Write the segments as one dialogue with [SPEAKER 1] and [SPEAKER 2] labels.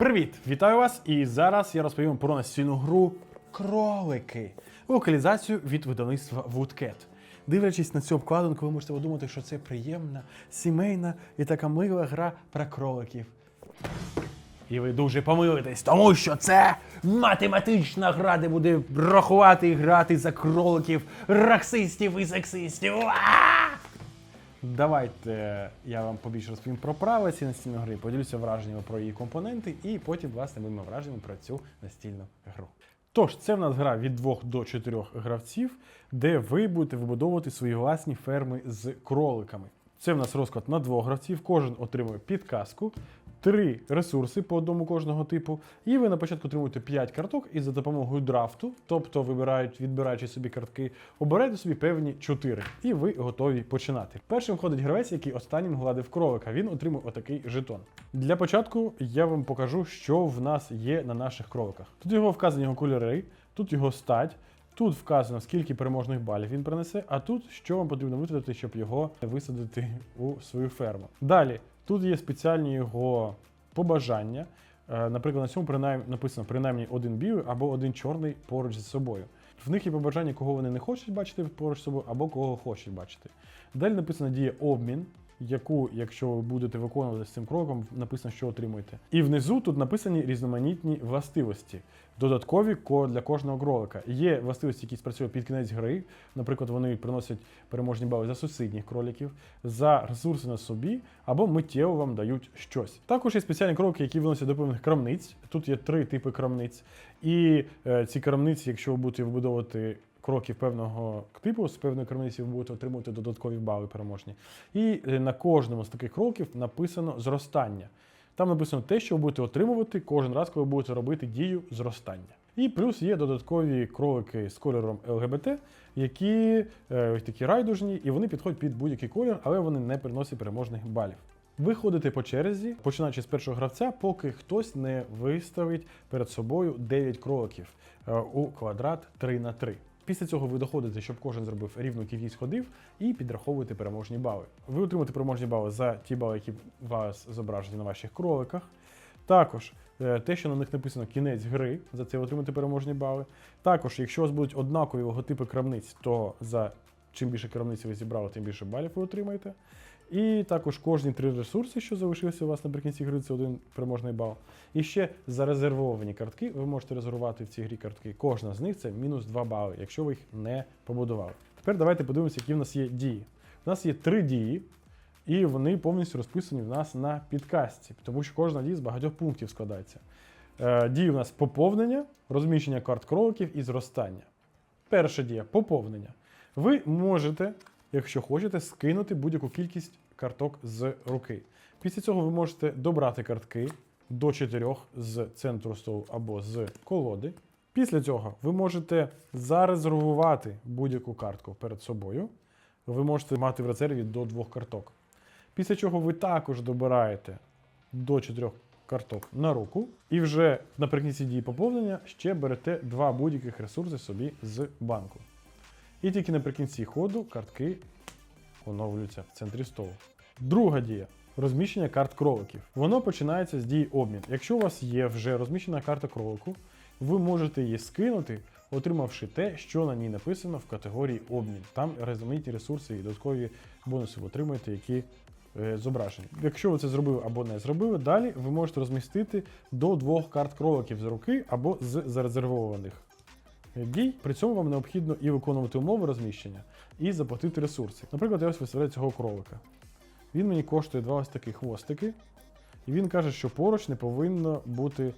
[SPEAKER 1] Привіт! Вітаю вас! І зараз я розповім про настільну гру Кролики. Локалізацію від видавництва Woodcat. Дивлячись на цю обкладинку, ви можете подумати, що це приємна, сімейна і така мила гра про кроликів. І ви дуже помилитесь, тому що це математична гра, де буде рахувати і грати за кроликів, расистів і сексистів. Уа! Давайте я вам побільше розповім про правила цієї настільної гри, поділюся враженнями про її компоненти, і потім, власне, будемо враженнями про цю настільну гру. Тож, це в нас гра від 2 до 4 гравців, де ви будете вибудовувати свої власні ферми з кроликами. Це в нас розклад на двох гравців, кожен отримує підказку, три ресурси по одному кожного типу. І ви на початку отримуєте 5 карток, і за допомогою драфту, тобто вибирають, відбираючи собі картки, обираєте собі певні 4. І ви готові починати. Першим ходить гравець, який останнім гладив кролика. Він отримує отакий жетон. Для початку я вам покажу, що в нас є на наших кроликах. Тут його вказані його кольори, тут його стать. Тут вказано, скільки переможних балів він принесе, а тут що вам потрібно витратити, щоб його висадити у свою ферму. Далі, тут є спеціальні його побажання. Е, Наприклад, на цьому принаймні написано принаймні один білий або один чорний поруч з собою. В них є побажання, кого вони не хочуть бачити поруч з собою, або кого хочуть бачити. Далі написано діє обмін, яку, якщо ви будете виконувати з цим кроком, написано, що отримуєте. І внизу тут написані різноманітні властивості, додаткові ко- для кожного кролика. Є властивості, які спрацюють під кінець гри. Наприклад, вони приносять переможні бали за сусідніх кроликів, за ресурси на собі, або миттєво вам дають щось. Також є спеціальні кроки, які виносять до певних крамниць. Тут є три типи крамниць. І е, ці крамниці, якщо ви будете вибудовувати кроків певного типу, з певної крамниці ви будете отримувати додаткові бали переможні. І е, на кожному з таких кроків написано зростання. Там написано те, що ви будете отримувати кожен раз, коли ви будете робити дію зростання. І плюс є додаткові кролики з кольором ЛГБТ, які е, такі райдужні, і вони підходять під будь-який колір, але вони не приносять переможних балів. Ви ходите по черзі, починаючи з першого гравця, поки хтось не виставить перед собою 9 кроликів е, у квадрат 3 на 3. Після цього ви доходите, щоб кожен зробив рівну кількість ходів, і підраховуєте переможні бали. Ви отримуєте переможні бали за ті бали, які у вас зображені на ваших кроликах. Також е, те, що на них написано кінець гри, за це ви отримаєте переможні бали. Також, якщо у вас будуть однакові логотипи крамниць, то за чим більше крамниць ви зібрали, тим більше балів ви отримаєте. І також кожні три ресурси, що залишилися у вас наприкінці гри, це один переможний бал. І ще зарезервовані картки, ви можете резервувати в цій грі картки. Кожна з них це мінус 2 бали, якщо ви їх не побудували. Тепер давайте подивимося, які в нас є дії. У нас є три дії, і вони повністю розписані в нас на підкастці, тому що кожна дія з багатьох пунктів складається. Е, Дії у нас поповнення, розміщення карт кроликів і зростання. Перша дія поповнення. Ви можете, якщо хочете, скинути будь-яку кількість карток з руки. Після цього ви можете добрати картки до 4 з центру столу або з колоди. Після цього ви можете зарезервувати будь-яку картку перед собою. Ви можете мати в резерві до двох карток. Після чого ви також добираєте до 4 карток на руку, і вже наприкінці дії поповнення ще берете два будь-яких ресурси собі з банку. І тільки наприкінці ходу картки оновлюються в центрі столу. Друга дія розміщення карт кроликів. Воно починається з дії обмін. Якщо у вас є вже розміщена карта кролику, ви можете її скинути, отримавши те, що на ній написано в категорії обмін. Там різноманітні ресурси і додаткові бонуси ви отримуєте, які е, зображені. Якщо ви це зробили або не зробили, далі ви можете розмістити до двох карт кроликів з руки або з зарезервованих дій. При цьому вам необхідно і виконувати умови розміщення, і заплатити ресурси. Наприклад, я ось виставляю цього кролика. Він мені коштує два ось такі хвостики, і він каже, що поруч не повинно бути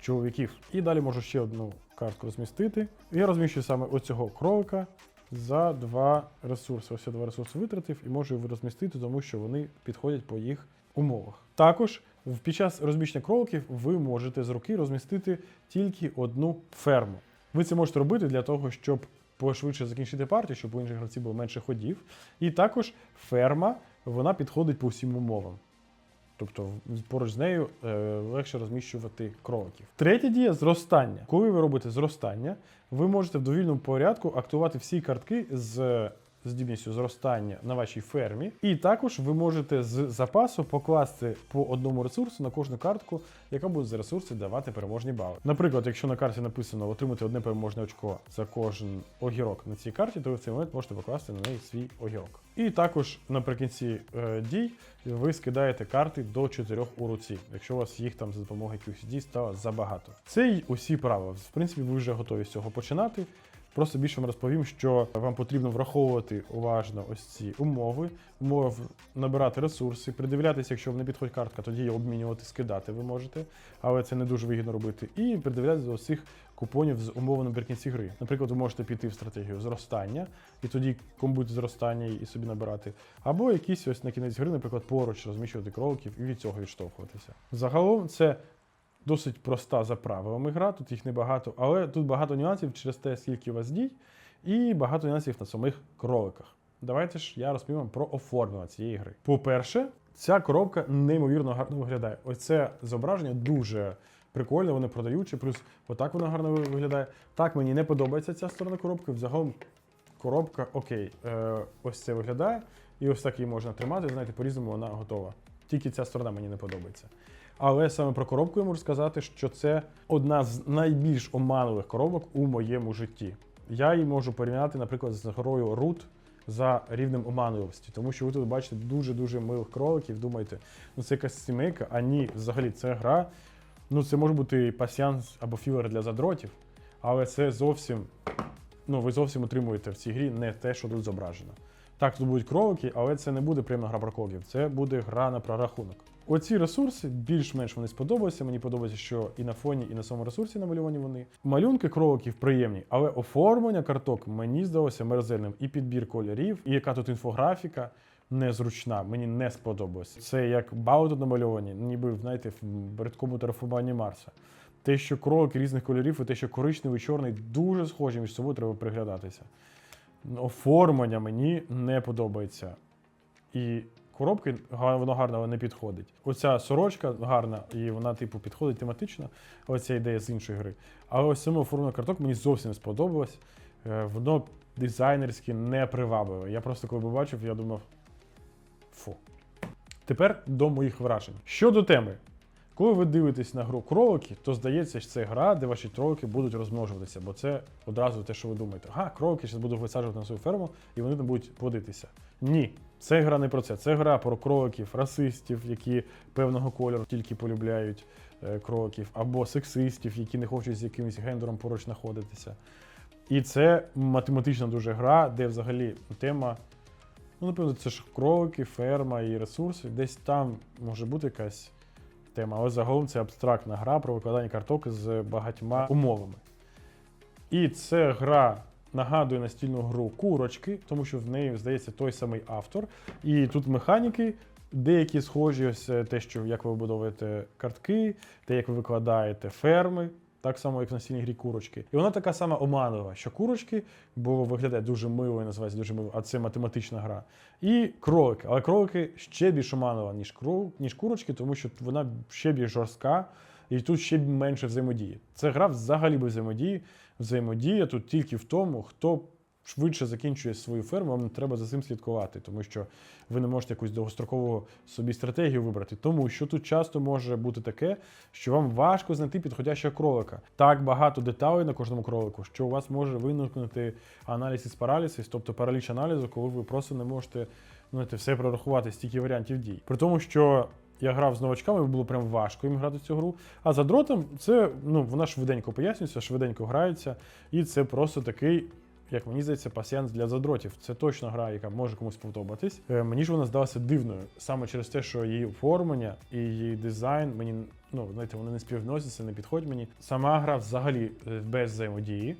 [SPEAKER 1] чоловіків. І далі можу ще одну картку розмістити. Я розміщую саме оцього кролика за два ресурси. Ось я два ресурси витратив і можу їх розмістити, тому що вони підходять по їх умовах. Також під час розміщення кроликів ви можете з руки розмістити тільки одну ферму. Ви це можете робити для того, щоб пошвидше закінчити партію, щоб у інших гравців було менше ходів. І також ферма вона підходить по всім умовам. Тобто поруч з нею е, легше розміщувати кроликів. Третя дія зростання. Коли ви робите зростання, ви можете в довільному порядку актувати всі картки з здібністю зростання на вашій фермі. І також ви можете з запасу покласти по одному ресурсу на кожну картку, яка буде за ресурси давати переможні бали. Наприклад, якщо на карті написано отримати одне переможне очко за кожен огірок на цій карті, то ви в цей момент можете покласти на неї свій огірок. І також наприкінці е, дій ви скидаєте карти до 4 у руці, якщо у вас їх там за допомогою дій стало забагато. Це й усі правила. В принципі, ви вже готові з цього починати. Просто більше вам розповім, що вам потрібно враховувати уважно ось ці умови, умови набирати ресурси, придивлятися, якщо вам не підходить картка, тоді її обмінювати, скидати ви можете, але це не дуже вигідно робити. І придивлятися до усіх купонів з умовами наприкінці гри. Наприклад, ви можете піти в стратегію зростання, і тоді комбути зростання і собі набирати. Або якісь ось на кінець гри, наприклад, поруч розміщувати кроликів і від цього відштовхуватися. Загалом це досить проста за правилами гра, тут їх небагато, але тут багато нюансів через те, скільки у вас дій, і багато нюансів на самих кроликах. Давайте ж я розповім вам про оформлення цієї гри. По-перше, ця коробка неймовірно гарно виглядає. Ось це зображення дуже прикольне, вони продаючі, плюс отак вона гарно виглядає. Так, мені не подобається ця сторона коробки. Взагалом коробка окей. Е, ось це виглядає. І ось так її можна тримати. Знаєте, по-різному вона готова. Тільки ця сторона мені не подобається. Але саме про коробку я можу сказати, що це одна з найбільш оманливих коробок у моєму житті. Я її можу порівняти, наприклад, з грою Root за рівнем оманливості, тому що ви тут бачите дуже-дуже милих кроликів. Думаєте, ну це якась сімейка, а ні, взагалі це гра. Ну, це може бути пасіанс або філер для задротів, але це зовсім, ну, ви зовсім отримуєте в цій грі не те, що тут зображено. Так, тут будуть кролики, але це не буде приємна гра про кроликів, це буде гра на прорахунок. Оці ресурси більш-менш вони сподобалися. Мені подобається, що і на фоні, і на самому ресурсі намальовані вони. Малюнки кроликів приємні, але оформлення карток мені здалося мерзельним. І підбір кольорів, і яка тут інфографіка незручна. Мені не сподобалось. Це як бали намальовані, ніби знаєте, в рідкому терраформуванні Марса. Те, що кролики різних кольорів, і те, що коричневий, чорний, дуже схожі між собою, треба приглядатися. Оформлення мені не подобається. І коробки воно гарно не підходить. Оця сорочка гарна, і вона, типу, підходить тематично. Оця ідея з іншої гри. Але ось саме оформлення карток мені зовсім не сподобалось. Е, Воно дизайнерськи не привабливе. Я просто коли побачив, я думав. Фу. Тепер до моїх вражень. Щодо теми. Коли ви дивитесь на гру кролики, то здається, що це гра, де ваші кролики будуть розмножуватися, бо це одразу те, що ви думаєте. Ага, кролики зараз буду висаджувати на свою ферму, і вони там будуть плодитися. Ні, це гра не про це. Це гра про кроликів, расистів, які певного кольору тільки полюбляють е, кроликів, або сексистів, які не хочуть з якимось гендером поруч знаходитися. І це математична дуже гра, де взагалі тема. Ну, напевно, це ж кролики, ферма і ресурси. Десь там може бути якась тема, але загалом це абстрактна гра про викладання карток з багатьма умовами. І це гра нагадує настільну гру курочки, тому що в неї, здається, той самий автор. І тут механіки деякі схожі, ось е, те, що як ви вибудовуєте картки, те, як ви викладаєте ферми. Так само, як в настільній грі курочки. І вона така сама оманлива, що курочки, бо виглядає дуже мило і називається дуже мило, а це математична гра. І кролики. Але кролики ще більш оманлива, ніж, крол, ніж курочки, тому що вона ще більш жорстка, і тут ще менше взаємодії. Це гра взагалі без взаємодії. Взаємодія тут тільки в тому, хто швидше закінчує свою ферму, вам треба за цим слідкувати, тому що ви не можете якусь довгострокову собі стратегію вибрати. Тому що тут часто може бути таке, що вам важко знайти підходящого кролика. Так багато деталей на кожному кролику, що у вас може виникнути аналіз із паралізис, тобто параліч аналізу, коли ви просто не можете ну, все прорахувати, стільки варіантів дій. При тому, що я грав з новачками, було прям важко їм грати в цю гру. А за дротом це ну вона швиденько пояснюється, швиденько грається, і це просто такий. Як мені здається, пасіанс для задротів. Це точно гра, яка може комусь сподобатись. Е, мені ж вона здалася дивною саме через те, що її оформлення і її дизайн мені ну знаєте, вони не співвносяться, не підходять мені. Сама гра взагалі е, без взаємодії.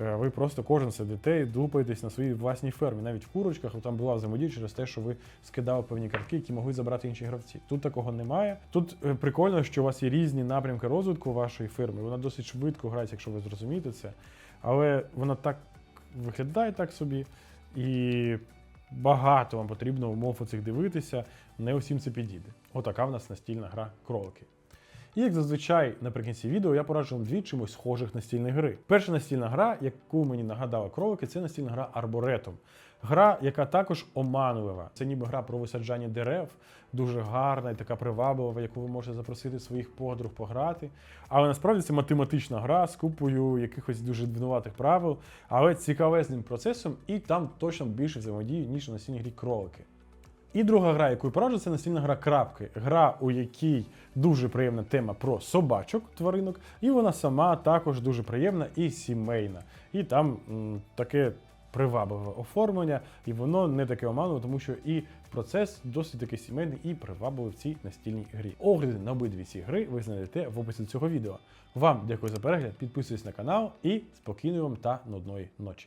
[SPEAKER 1] Е, Ви просто кожен сидите і дупаєтесь на своїй власній фермі. Навіть в курочках там була взаємодія через те, що ви скидали певні картки, які могли забрати інші гравці. Тут такого немає. Тут е, прикольно, що у вас є різні напрямки розвитку вашої ферми. Вона досить швидко грається, якщо ви зрозумієте це. Але вона так виглядає так собі. І багато вам потрібно умов оцих дивитися. Не усім це підійде. Отака в нас настільна гра кролики. І як зазвичай наприкінці відео я пораджу вам дві чимось схожих настільних гри. Перша настільна гра, яку мені нагадала кролики, це настільна гра Арборетум. Гра, яка також оманлива. Це ніби гра про висаджання дерев, дуже гарна і така приваблива, яку ви можете запросити своїх подруг пограти. Але насправді це математична гра з купою якихось дуже дивнуватих правил, але цікавезним процесом, і там точно більше взаємодії, ніж у настільній грі кролики. І друга гра, яку я пораджу, це настільна гра крапки. Гра, у якій дуже приємна тема про собачок, тваринок, і вона сама також дуже приємна і сімейна. І там м, таке привабливе оформлення, і воно не таке оманливе, тому що і процес досить таки сімейний і привабливий в цій настільній грі. Огляди на обидві ці гри ви знайдете в описі цього відео. Вам дякую за перегляд, підписуйтесь на канал і спокійної вам та нудної ночі.